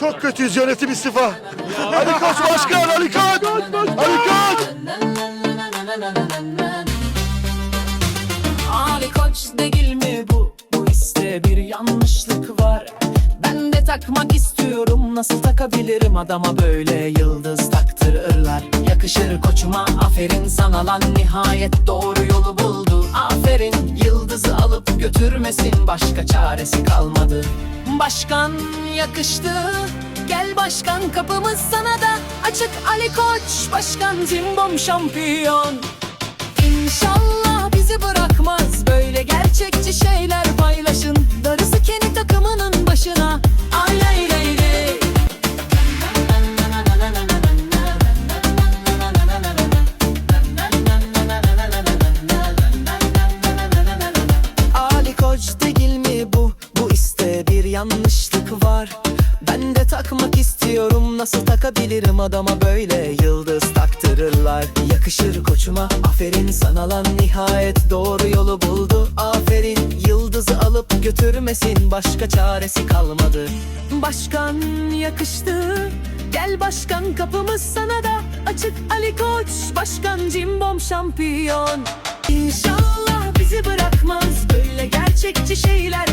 Çok kötüyüz yönetim istifa. Ali Koç başkan, Ali Koç. Ali Koç. Ali Koç değil mi bu? Bu işte bir yanlışlık var. Ben de takmak istiyorum Nasıl takabilirim adama böyle yıldız taktırırlar Yakışır koçuma aferin sana lan Nihayet doğru yolu alıp götürmesin Başka çaresi kalmadı. Başkan yakıştı Gel başkan kapımız sana da. Açık Ali Koç Başkan Cimbom şampiyon. İnşallah bizi bırakmaz Böyle gerçekçi şeyler paylaşın. Darısı kendi takımının başına yanlışlık var. Ben de takmak istiyorum Nasıl takabilirim adama böyle Yıldız taktırırlar. Yakışır koçuma Aferin sana lan nihayet doğru yolu buldu. Aferin yıldızı alıp götürmesin Başka çaresi kalmadı. Başkan yakıştı Gel başkan kapımız sana da Açık Ali Koç. Başkan Cimbom şampiyon. İnşallah bizi bırakmaz Böyle gerçekçi şeyler